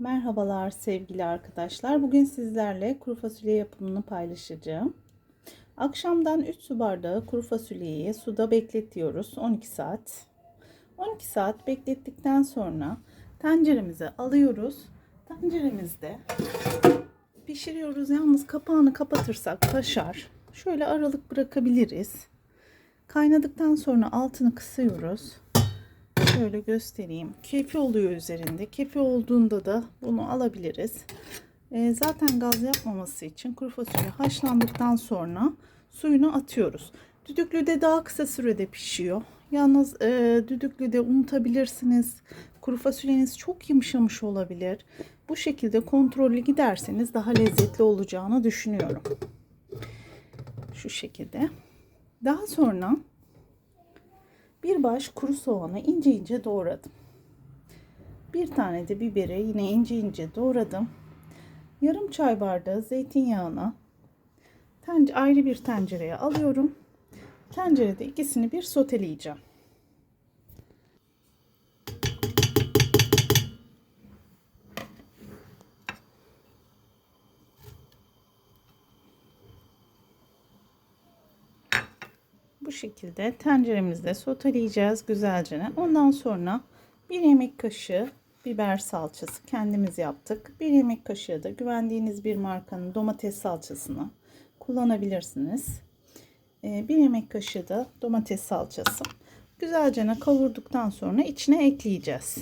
Merhabalar sevgili arkadaşlar. Bugün sizlerle kuru fasulye yapımını paylaşacağım. Akşamdan 3 su bardağı kuru fasulyeyi suda bekletiyoruz 12 saat. 12 saat beklettikten sonra tenceremize alıyoruz. Tenceremizde pişiriyoruz. Yalnız kapağını kapatırsak taşar. Şöyle aralık bırakabiliriz. Kaynadıktan sonra altını kısıyoruz. Şöyle göstereyim. Kefi oluyor üzerinde. Kefi olduğunda da bunu alabiliriz. Ee, zaten gaz yapmaması için kuru fasulye haşlandıktan sonra suyunu atıyoruz. Düdüklüde daha kısa sürede pişiyor. Yalnız e, düdüklüde unutabilirsiniz. Kuru fasulyeniz çok yumuşamış olabilir. Bu şekilde kontrollü giderseniz daha lezzetli olacağını düşünüyorum. Şu şekilde. Daha sonra bir baş kuru soğanı ince ince doğradım. Bir tane de biberi yine ince ince doğradım. Yarım çay bardağı zeytinyağına ayrı bir tencereye alıyorum. Tencerede ikisini bir soteleyeceğim. Bu şekilde tenceremizde soteleyeceğiz güzelce. Ondan sonra bir yemek kaşığı biber salçası kendimiz yaptık. Bir yemek kaşığı da güvendiğiniz bir markanın domates salçasını kullanabilirsiniz. Ee, bir yemek kaşığı da domates salçası. Güzelce kavurduktan sonra içine ekleyeceğiz.